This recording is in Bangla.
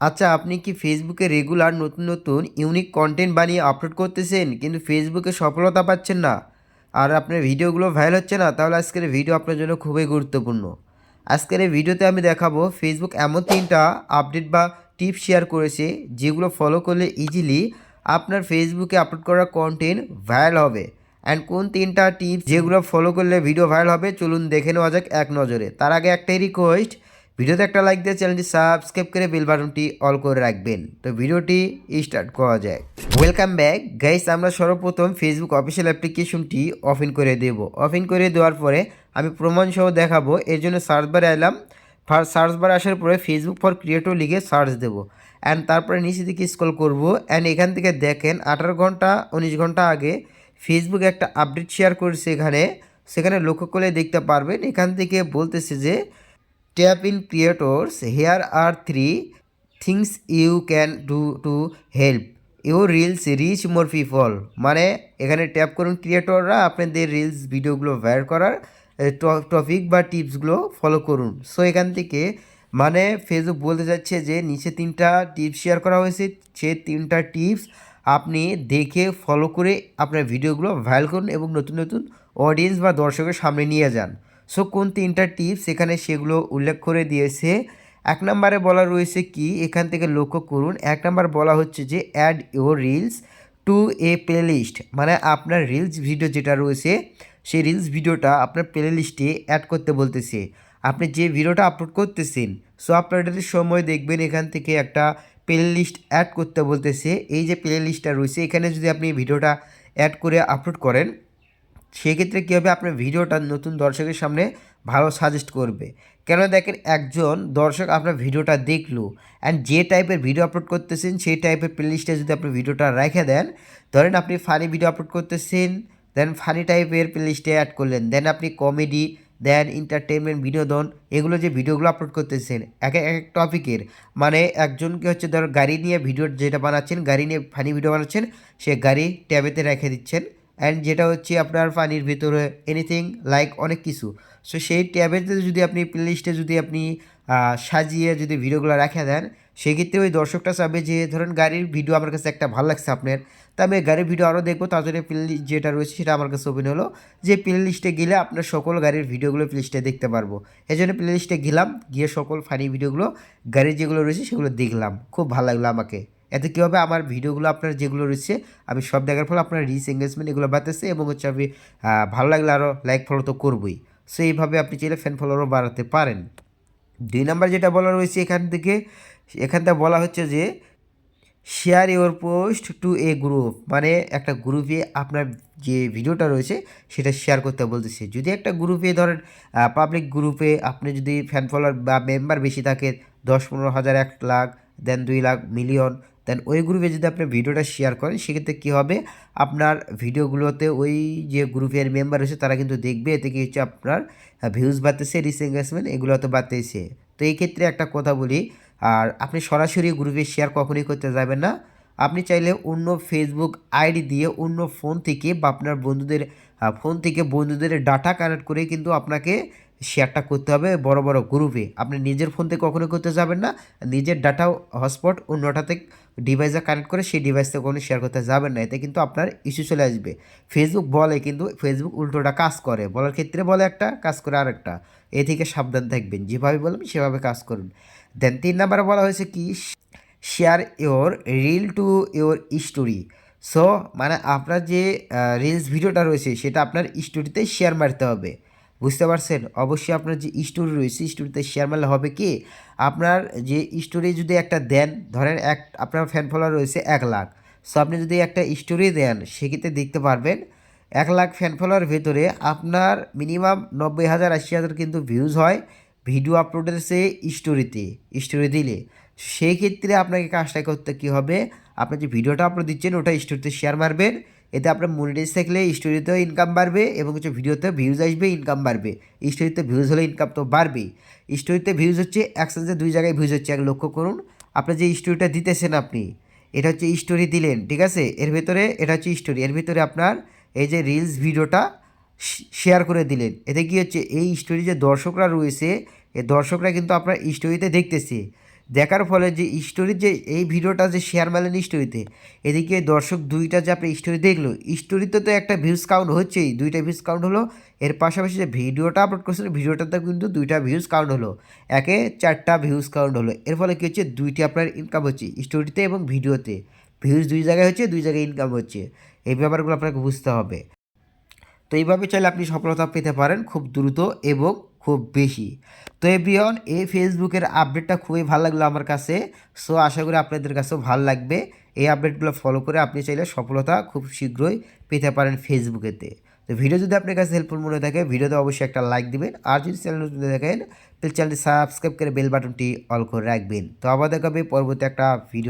আচ্ছা আপনি কি ফেসবুকে রেগুলার নতুন নতুন ইউনিক কন্টেন্ট বানিয়ে আপলোড করতেছেন, কিন্তু ফেসবুকে সফলতা পাচ্ছেন না? আর আপনার ভিডিওগুলো ভাইরাল হচ্ছে না, তাহলে আজকের ভিডিও আপনার জন্য খুবই গুরুত্বপূর্ণ। আজকের এই ভিডিওতে আমি দেখাবো ফেসবুক এমন তিনটা আপডেট বা টিপস শেয়ার করেছে, যেগুলো ফলো করলে ইজিলি আপনার ফেসবুকে আপলোড করা কন্টেন্ট ভাইরাল হবে। অ্যান্ড কোন তিনটা টিপস যেগুলো ফলো করলে ভিডিও ভাইরাল হবে, চলুন দেখে নেওয়া যাক এক নজরে। তার আগে একটাই রিকোয়েস্ট ভিডিওতে একটা লাইক দিয়ে চ্যানেলটি সাবস্ক্রাইব করে বেল বাটনটি অল করে রাখবেন। তো ভিডিওটি স্টার্ট করা যায় ওয়েলকাম ব্যাক গাইস আমরা সর্বপ্রথম ফেসবুক অফিসিয়াল অ্যাপ্লিকেশনটি অফিন করে দেব। অফিন করে দেওয়ার পরে আমি প্রমাণ সহ দেখাবো। এর জন্য সার্চ বারে এলাম। সার্চ বারে আসার পরে ফেসবুক ফর ক্রিয়েটর লিখে সার্চ দেবো। অ্যান্ড তারপরে নিচে দিকে স্ক্রল করব। অ্যান্ড এখান থেকে দেখেন, আঠারো ঘণ্টা, উনিশ ঘণ্টা আগে ফেসবুক একটা আপডেট শেয়ার করেছে এখানে। সেখানে লক্ষ্য করলে দেখতে পারবেন, এখান থেকে বলতেছে যে tap in creators here are three things you can do to help your reels reach more people মানে এখানে ট্যাপ করুন ক্রিয়েটররা আপনাদের রিলস ভিডিওগুলো ভাইরাল করার টপিক বা টিপসগুলো ফলো করুন। সো এখান থেকে মানে ফেসবুক বলতে যাচ্ছে যে, নিচে তিনটা টিপস শেয়ার করা হয়েছে। সে তিনটা টিপস আপনি দেখে ফলো করে আপনার ভিডিওগুলো ভাইরাল করুন এবং নতুন নতুন অডিয়েন্স বা দর্শকের সামনে নিয়ে যান। সো কোন তিনটা টিপস এখানে সেগুলো উল্লেখ করে দিয়েছে? এক নম্বরে বলা রয়েছে কি? এখান থেকে লক্ষ্য করুন। এক নম্বর বলা হচ্ছে যে add your reels to a playlist মানে আপনার রিলস ভিডিও যেটা রয়েছে, সেই রিলস ভিডিওটা আপনার প্লেলিস্টে অ্যাড করতে বলতেছে। আপনি যে ভিডিওটা আপলোড করতেছেন সো আপলোডের সময় দেখবেন এখান থেকে একটা প্লে লিস্ট অ্যাড করতে বলতেছে। এই যে প্লে লিস্টটা রয়েছে, এখানে যদি আপনি ভিডিওটা অ্যাড করে আপলোড করেন সেক্ষেত্রে কী হবে? আপনার ভিডিওটা নতুন দর্শকের সামনে ভালো সাজেস্ট করবে। কেন দেখেন একজন দর্শক আপনার ভিডিওটা দেখল অ্যান্ড যে টাইপের ভিডিও আপলোড করতেছেন, সেই টাইপের প্লেলিস্টে যদি আপনি ভিডিওটা রেখে দেন, ধরেন আপনি ফানি ভিডিও আপলোড করতেছেন দেন ফানি টাইপের প্লেলিস্টে অ্যাড করলেন দেন আপনি কমেডি দেন এন্টারটেনমেন্ট বিনোদন এগুলো যে ভিডিওগুলো আপলোড করতেছেন, এক এক এক টপিকের মানে একজনকে হচ্ছে ধর গাড়ি নিয়ে ভিডিও যেটা বানাচ্ছেন, গাড়ি নিয়ে ফানি ভিডিও বানাচ্ছেন, সে গাড়ি ট্যাবেতে রেখে দিচ্ছেন অ্যান্ড যেটা হচ্ছে আপনার পানির ভিতরে এনিথিং লাইক অনেক কিছু। সো সেই ট্যাবেতে যদি আপনি প্লেলিস্টে যদি আপনি সাজিয়ে যদি ভিডিওগুলো রেখে দেন, সেক্ষেত্রে ওই দর্শকটা চাবে যে, ধরেন গাড়ির ভিডিও আমার কাছে একটা ভালো লাগছে আপনার। তা আমি গাড়ির ভিডিও আরও দেখব, তার জন্য প্লে যেটা রয়েছে সেটা আমার কাছে ওপেন হলো, যে প্লে লিস্টে গেলে আপনার সকল গাড়ির ভিডিওগুলো প্লে লিস্টে দেখতে পারব। এই জন্য প্লে লিস্টে গেলাম, গিয়ে সকল ফানি ভিডিওগুলো গাড়ির যেগুলো রয়েছে সেগুলো দেখলাম। খুব ভালো লাগল আমাকে। এতে কী হবে? আমার ভিডিওগুলো আপনার যেগুলো রয়েছে, আমি সব দেখার ফলে আপনার রিচ এঙ্গেজমেন্ট এগুলো বাড়তেছে এবং হচ্ছে আমি ভালো লাগলে আরও লাইক ফলো তো করবই। সো এইভাবে আপনি চাইলে ফ্যান ফলোয়ারও বাড়াতে পারেন। দুই নাম্বার যেটা বলা রয়েছে এখান থেকে এখান থেকে বলা হচ্ছে যে share your post to a group মানে একটা গ্রুপে আপনার যে ভিডিওটা রয়েছে, সেটা শেয়ার করতে বলতেছে। যদি একটা গ্রুপে ধরেন পাবলিক গ্রুপে আপনি যদি ফ্যান ফলোয়ার বা মেম্বার বেশি থাকে, দশ, পনেরো হাজার, এক লাখ দেন দুই লাখ মিলিয়ন দেন ওই গ্রুপে যদি আপনি ভিডিওটা শেয়ার করেন, সেক্ষেত্রে কী হবে? আপনার ভিডিওগুলোতে ওই যে গ্রুপের মেম্বার রয়েছে, তারা কিন্তু দেখবে, এতে কি হচ্ছে আপনার ভিউজ বাড়তেছে রিস এঙ্গেজমেন্ট এগুলো তো বাড়তেছে। তো এই ক্ষেত্রে একটা কথা বলি, আর আপনি সরাসরি গ্রুপে শেয়ার কখনোই করতে যাবেন না। আপনি চাইলে অন্য ফেসবুক আইডি দিয়ে অন্য ফোন থেকে বা আপনার বন্ধুদের ফোন থেকে বন্ধুদের ডাটা কানেক্ট করে কিন্তু আপনাকে শেয়ারটা করতে হবে বড় বড় গ্রুপে আপনি নিজের ফোন থেকে কখনো করতে যাবেন না, নিজের ডাটা হটস্পট অন্যটাতে ডিভাইসে কানেক্ট করে সেই ডিভাইস থেকে কখনো শেয়ার করতে যাবেন না। এতে কিন্তু আপনার ইস্যু চলে আসবে। ফেসবুক বলে কিন্তু ফেসবুক উল্টোটা কাজ করে। বলার ক্ষেত্রে বলে একটা, কাজ করে আরেকটা। এ থেকে সাবধান থাকবেন। যেভাবে বলবেন সেভাবে কাজ করুন। দেন তিন নাম্বারে বলা হয়েছে কি share your reel to your story so মানে আপনার যে রিলস ভিডিওটা রয়েছে, সেটা আপনার স্টোরিতে শেয়ার মারতে হবে। বুঝতে পারছেন? অবশ্যই আপনার যে স্টোরি রয়েছে স্টোরিতে শেয়ার মারলে হবে কি? আপনার যে স্টোরি যদি একটা দেন, ধরেন এক, আপনার ফ্যান ফলোয়ার রয়েছে এক লাখ। সো আপনি যদি একটা স্টোরি দেন, সেক্ষেত্রে দেখতে পারবেন, এক লাখ ফ্যান ফলোয়ার ভেতরে আপনার মিনিমাম নব্বই হাজার, আশি হাজার কিন্তু ভিউজ হয় ভিডিও আপলোডের সে স্টোরিতে স্টোরি দিলে। সেই ক্ষেত্রে আপনাকে কাজটা করতে কী হবে? আপনি যে ভিডিওটা আপলোড দিচ্ছেন, ওটা স্টোরিতে শেয়ার মারবেন। এতে আপনার মনিটাইজ থাকলে স্টোরিতেও ইনকাম বাড়বে এবং হচ্ছে ভিডিওতে ভিউজ আসবে ইনকাম বাড়বে। স্টোরিতে ভিউজ হলে ইনকাম তো বাড়বেই। স্টোরিতে ভিউজ হচ্ছে একসাথে দুই জায়গায় ভিউজ হচ্ছে, এক লক্ষ্য করুন। আপনার যে স্টোরিটা দিতেছেন আপনি, এটা হচ্ছে স্টোরি দিলেন, ঠিক আছে? এর ভিতরে এটা হচ্ছে স্টোরি এর ভিতরে আপনার এই যে রিলস ভিডিওটা শেয়ার করে দিলেন। এতে কি হচ্ছে, এই স্টোরি যে দর্শকরা রয়েছে, এই দর্শকরা কিন্তু আপনার স্টোরিতে দেখতেছে। দেখার ফলে যে স্টোরির যে এই ভিডিওটা যে শেয়ার মারলেন স্টোরিতে এদিকে দর্শক দুইটা যে আপনি স্টোরি দেখল স্টোরিতে তো একটা ভিউজ কাউন্ট হচ্ছেই, দুইটা ভিউজ কাউন্ট হলো। এর পাশাপাশি যে ভিডিওটা আপলোড করছিল ভিডিওটাতে কিন্তু দুইটা ভিউজ কাউন্ট হলো। একে চারটা ভিউজ কাউন্ট হলো। এর ফলে কী হচ্ছে? দুইটি আপনার ইনকাম হচ্ছে স্টোরিতে এবং ভিডিওতে। ভিউজ দুই জায়গায় হচ্ছে, দুই জায়গায় ইনকাম হচ্ছে। এই ব্যাপারগুলো আপনাকে বুঝতে হবে। তো এইভাবে চাইলে আপনি সফলতা পেতে পারেন খুব দ্রুত এবং খুব বেশি। তো এভরিওয়ান, এই ফেসবুকের আপডেটটা খুবই ভালো লাগল আমার কাছে। সো আশা করি আপনাদের কাছেও ভালো লাগবে। এই আপডেটগুলো ফলো করে আপনি চাইলে সফলতা খুব শীঘ্রই পেতে পারেন ফেসবুকেতে। তো ভিডিও যদি আপনার কাছে হেল্পফুল মনে থাকে, ভিডিওতে অবশ্যই একটা লাইক দিবেন। আর যদি চ্যানেল নতুন দেখেন তাহলে চ্যানেলটি সাবস্ক্রাইব করে বেল বাটনটি অল করে রাখবেন। তো আবার দেখাবে পরবর্তী একটা ভিডিও